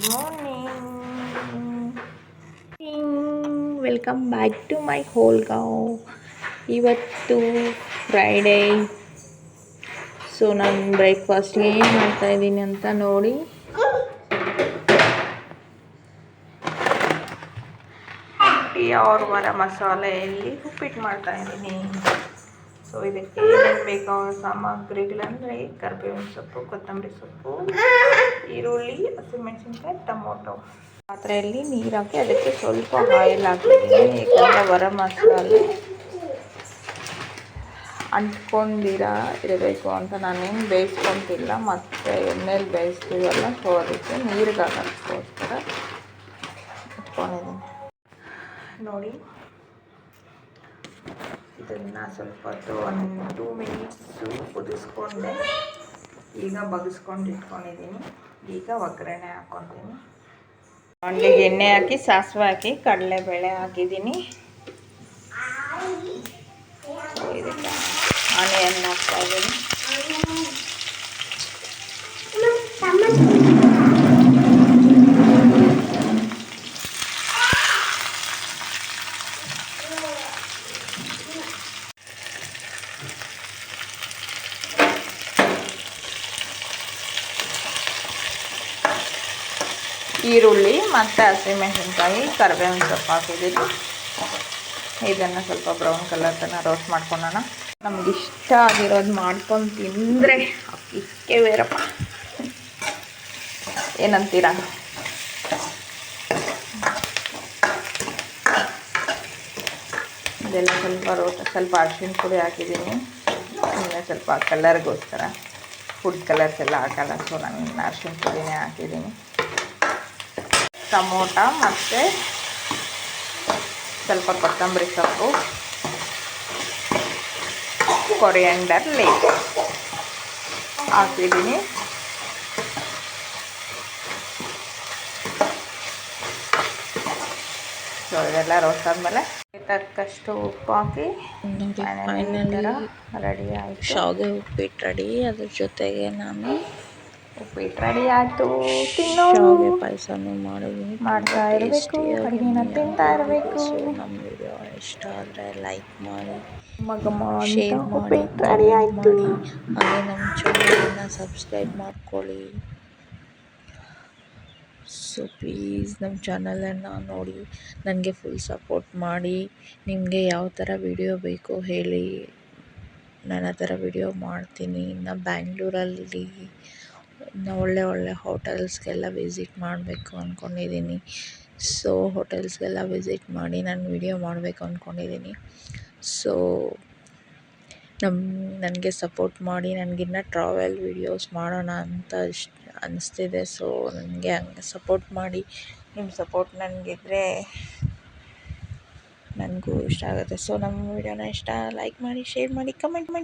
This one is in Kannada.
Morning welcome back to my hole ಗಾವ್ ಇವತ್ತು ಫ್ರೈಡೇ ಸೊ ನಾನು ಬ್ರೇಕ್ಫಾಸ್ಟ್ಗೆ ಏನು ಮಾಡ್ತಾಯಿದ್ದೀನಿ ಅಂತ ನೋಡಿ. ಅವ್ರ ಮರ ಮಸಾಲೆಯಲ್ಲಿ ಉಪ್ಪಿಟ್ಟು ಮಾಡ್ತಾಯಿದ್ದೀನಿ ಸೊ ಇದಕ್ಕೆ ಏನೇನು ಬೇಕಾದ ಸಾಮಗ್ರಿಗಳಂದರೆ ಕರಿಬೇವಿನ ಸೊಪ್ಪು, ಕೊತ್ತಂಬರಿ ಸೊಪ್ಪು, ಈರುಳ್ಳಿ ಹಸಿಮೆಣಸಿನ್ಕಾಯಿ ಟೊಮೊಟೊ. ಪಾತ್ರೆಯಲ್ಲಿ ನೀರು ಹಾಕಿ ಅದಕ್ಕೆ ಸ್ವಲ್ಪ ಆಯಿಲ್ ಹಾಕಿದ್ದೀನಿ ಯಾಕಂದರೆ ವರ ಮಸಾಲೆ ಅಂಟ್ಕೊಂಡಿರ ಇರಬೇಕು ಅಂತ ನಾನೇನು ಬೇಯಿಸ್ಕೊತಿಲ್ಲ. ಮತ್ತು ಎಣ್ಣೆಲಿ ಬೇಯಿಸ್ತೀವಲ್ಲ, ಸೊ ಅದಕ್ಕೆ ನೀರಿಗೆ ಹಾಕೋಕ್ಕೋಸ್ಕರ ಇಟ್ಕೊಂಡಿದ್ದೀನಿ. ನೋಡಿ ಇದನ್ನು ಸ್ವಲ್ಪ ಹೊತ್ತು ಒಂದು ಟೂ ಮಿನಿಟ್ಸು ಕುದಿಸ್ಕೊಂಡೆ. ಈಗ ಬಗ್ಸ್ಕೊಂಡು ಇಟ್ಕೊಂಡಿದ್ದೀನಿ. ಈಗ ಒಗ್ಗರಣೆ ಹಾಕ್ಕೊತೀನಿ. ಬಾಂಡ್ಲಿಗೆ ಎಣ್ಣೆ ಹಾಕಿ ಸಾಸಿವೆ ಹಾಕಿ ಕಡಲೆಬೇಳೆ ಹಾಕಿದ್ದೀನಿ. ಇದಕ್ಕೆ ಆನಿಯನ್ ಹಾಕ್ತಾ ಈರುಳ್ಳಿ, ಮತ್ತು ಹಸಿಮೆಣಸಿನ್ಕಾಯಿ ಕರಿಬೇವಿನ ಸೊಪ್ಪು ಹಾಕಿದ್ದೀನಿ ಇದನ್ನು ಸ್ವಲ್ಪ ಬ್ರೌನ್ ಕಲರ್ ತನಕ ರೋಸ್ಟ್ ಮಾಡ್ಕೊಳ್ಳೋಣ ನಮ್ಗೆ ಇಷ್ಟ ಆಗಿರೋದು ಮಾಡ್ಕೊಂಡು ತಿಂದರೆ ಇಷ್ಟೇ ಬೇರಪ್ಪ. ಏನಂತೀರಾ? ಇದೆಲ್ಲ ಸ್ವಲ್ಪ ರೋಟ ಸ್ವಲ್ಪ ಅರ್ಶಿನ ಪುಡಿ ಹಾಕಿದ್ದೀನಿ. ಇನ್ನೂ ಸ್ವಲ್ಪ ಕಲರ್ಗೋಸ್ಕರ ಫುಡ್ ಕಲರ್ಸ್ ಎಲ್ಲ ಹಾಕಲ್ಲ ಸೊ ನಾನು ಅರ್ಶಿನ ಪುಡಿನೇ ಹಾಕಿದ್ದೀನಿ. ಟಮೋಟ ಮತ್ತು ಸ್ವಲ್ಪ ಕೊತ್ತಂಬರಿ ಸೊಪ್ಪು ಕೊರಿಯಂಡರ್ ಲೇಪ್ ಹಾಕಿದ್ದೀನಿ. ಸೊ ಇದೆಲ್ಲ ತರಕಷ್ಟು ಆದಮೇಲೆ ತಕ್ಕಷ್ಟು ಉಪ್ಪು ಹಾಕಿ ರೆಡಿ ಆಯಿತು. ಶಾವಿಗೆ ಉಪ್ಪಿಟ್ಟು ರೆಡಿ ಅದ್ರ ಜೊತೆಗೆ ನಾನು ಉಪ್ಪಿಟ್ಟು ರೆಡಿ ಆಯಿತು ತಿನ್ನೋ ಶಾವಿಗೆ ಪಾಯಸನೂ ಮಾಡಿದ್ದೀನಿ ಮಾಡ್ತಾ ಇರಬೇಕು ಅಡುಗೆನ ತಿಂತಾ ಇರಬೇಕು ನಮ್ಮ ವಿಡಿಯೋ ಇಷ್ಟ ಆದರೆ ಲೈಕ್ ಮಾಡಿ ಮಗಮ್ಮ ಶೇರ್ ಮಾಡಿ ರೆಡಿ ಆಯಿತು ಹಾಗೆ ನಮ್ಮ ಚಾನಲನ್ನು ಸಬ್ಸ್ಕ್ರೈಬ್ ಮಾಡ್ಕೊಳ್ಳಿ ಸೊ ಪ್ಲೀಸ್ ನಮ್ಮ ಚಾನಲನ್ನು ನೋಡಿ ನನಗೆ ಫುಲ್ ಸಪೋರ್ಟ್ ಮಾಡಿ ನಿಮಗೆ ಯಾವ ಥರ ವಿಡಿಯೋ ಬೇಕು ಹೇಳಿ ನಾನು ಆ ಥರ ವಿಡಿಯೋ ಮಾಡ್ತೀನಿ ಇನ್ನು ಬ್ಯಾಂಗ್ಳೂರಲ್ಲಿ ಒಳ್ಳೆ ಒಳ್ಳೆ ಹೋಟೆಲ್ಸ್ಗೆಲ್ಲ ವಿಸಿಟ್ ಮಾಡಬೇಕು ಅಂದ್ಕೊಂಡಿದ್ದೀನಿ ಸೊ, ಹೋಟೆಲ್ಸ್ಗೆಲ್ಲ ವಿಸಿಟ್ ಮಾಡಿ ನಾನು ವಿಡಿಯೋ ಮಾಡಬೇಕು ಅಂದ್ಕೊಂಡಿದ್ದೀನಿ ಸೊ ನಮ್ಮ ನನಗೆ ಸಪೋರ್ಟ್ ಮಾಡಿ, ನನಗಿನ್ನ ಟ್ರಾವೆಲ್ ವಿಡಿಯೋಸ್ ಮಾಡೋಣ ಅಂತ ಇಷ್ಟ ಅನಿಸ್ತಿದೆ. ಸೊ, ನನಗೆ ಹಂಗೆ ಸಪೋರ್ಟ್ ಮಾಡಿ ನಿಮ್ಮ ಸಪೋರ್ಟ್ ನನಗಿದ್ರೆ ನನಗೂ ಇಷ್ಟ ಆಗುತ್ತೆ. ಸೊ, ನಮ್ಮ ವಿಡಿಯೋನ ಇಷ್ಟ, ಲೈಕ್ ಮಾಡಿ, ಶೇರ್ ಮಾಡಿ, ಕಮೆಂಟ್ ಮಾಡಿ.